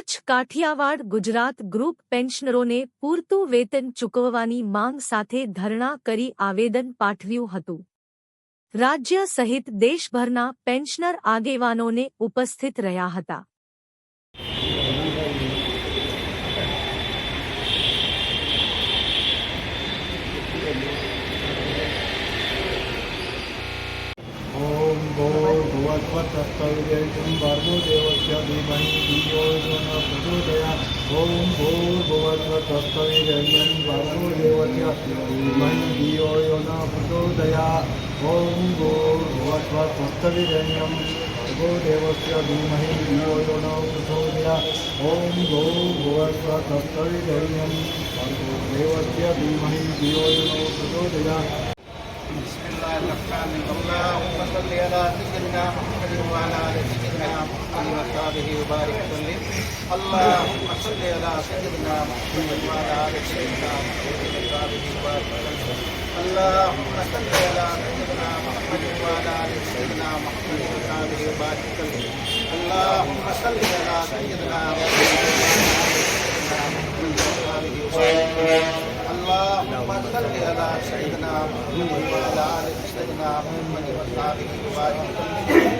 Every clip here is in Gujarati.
કચ્છ, કાઠિયાવાડ, ગુજરાત ગ્રુપ પેન્શનરોને પૂરતું વેતન ચૂકવવાની માંગ સાથે ધરણા કરી આવેદન પાઠવ્યું હતું. રાજ્ય સહિત દેશભરના પેન્શનર આગેવાનોને ઉપસ્થિત રહ્યા હતા. ઓમ ભગવત પ્રચોદયા ઓમ ભૂર્ભુવસ્વસ્તવે જયમન ભાર્ગો દેવત્ય મન ધિયો યો ન પ્રચોદયા ઓમ ભૂર્ભુવસ્વસ્તવે જયમ ભર્ગો દેવસ્ય ધીમહિ ધિયો યો ન પ્રચોદયા ઓમ ભૂર્ભુવસ્વસ્તવે જયમ ભર્ગો દેવસ્ય ધીમહિ ધિયો યો ન પ્રચોદયા بسم الله الرحمن الرحيم اللهم صل على سيدنا محمد وعلى ال سيدنا محمد وصحبه وبارك وسلم اللهم صل على سيدنا محمد وعلى آل سيدنا محمد وصحبه وبارك وسلم اللهم صل على سيدنا محمد وعلى آل سيدنا محمد وصحبه وبارك وسلم اللهم صل على سيدنا محمد وسلم اللهم صل على سيدنا محمد وعلى آل سيدنا محمد. وصحبه وبارك وسلم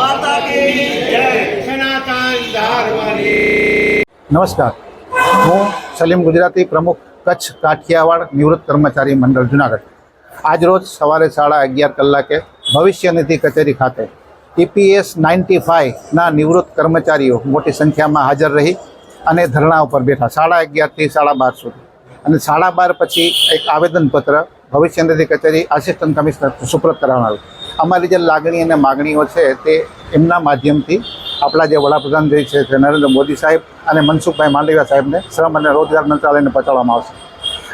માતા કી જય નમસ્કાર હું સલીમ ગુજરાતી પ્રમુખ કચ્છ કાઠિયાવાડ નિવૃત્ત કર્મચારી મંડળ જુનાગઢ. આજરોજ સવારે સાડા અગિયાર કલાકે ભવિષ્ય નિધિ કચેરી ખાતે ઈપીએસ નાઇન્ટી ફાઇવના નિવૃત્ત કર્મચારીઓ મોટી સંખ્યામાં હાજર રહી અને ધરણા ઉપર બેઠા. સાડા અગિયારથી સાડા બાર સુધી. અને સાડા બાર પછી એક આવેદનપત્ર ભવિષ્ય નિધિ કચેરી આસિસ્ટન્ટ કમિશનર સુપ્રત કરવામાં આવ્યું અમારી જે લાગણી અને માગણીઓ છે તે એમના માધ્યમથી આપણા જે વડાપ્રધાન જે છે તે નરેન્દ્ર મોદી સાહેબ અને મનસુખભાઈ માંડવિયા સાહેબને શ્રમ અને રોજગાર મંત્રાલયને પહોંચાડવામાં આવશે.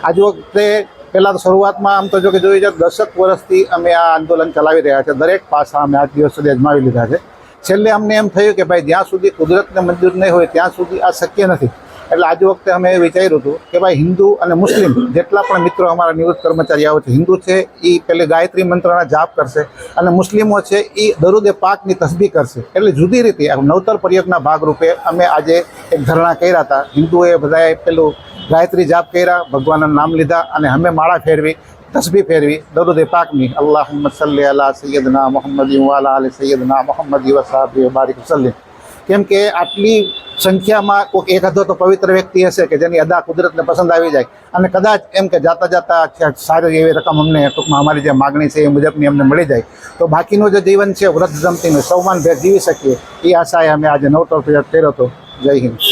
આજ વખતે પહેલાં તો શરૂઆતમાં આમ તો જો કે જોઈએ છે દશક વર્ષથી અમે આ આંદોલન ચલાવી રહ્યા છે. દરેક પાસા અમે આજ દિવસ સુધી અજમાવી લીધા છે. છેલ્લે અમને એમ થયું કે ભાઈ જ્યાં સુધી કુદરતને મંજૂર નહીં હોય ત્યાં સુધી આ શક્ય નથી. એટલે આજ વખતે અમે એ વિચાર્યું હતું કે ભાઈ હિન્દુ અને મુસ્લિમ જેટલા પણ મિત્રો અમારા નિવૃત્ત કર્મચારી આવે છે, હિન્દુ છે એ પેલે ગાયત્રી મંત્રના જાપ કરશે અને મુસ્લિમો છે એ દરુદે પાકની તસબી કરશે. એટલે જુદી રીતે નવતર પ્રયોગના ભાગરૂપે અમે આજે એક ધરણા કર્યા હતા. હિન્દુએ બધાએ પેલું ગાયત્રી જાપ કર્યા, ભગવાનના નામ લીધા અને અમે માળા ફેરવી તસબી ફેરવી, દરુદે પાકની. અલ્લાહ સલ્લી અલા સૈયદના મોહમ્મદી વાલા અલી સૈયદના મોહમ્મદી વસાબી બારીક વસલ્લી કેમ કે આટલી સંખ્યામાં કોઈક એક અધો તો પવિત્ર વ્યક્તિ હશે કે જેની અદા કુદરતને પસંદ આવી જાય. અને કદાચ એમ કે જાતા જાતા સારી એવી રકમ અમને ટૂંકમાં અમારી જે માગણી છે એ મુજબની અમને મળી જાય. તો બાકીનું જે જીવન છે વ્રત જમતીનું સૌમાન ભેર જીવી શકીએ, એ આશાએ અમે આજે નવતો પ્રયોગ કર્યો હતો. જય હિન્દ.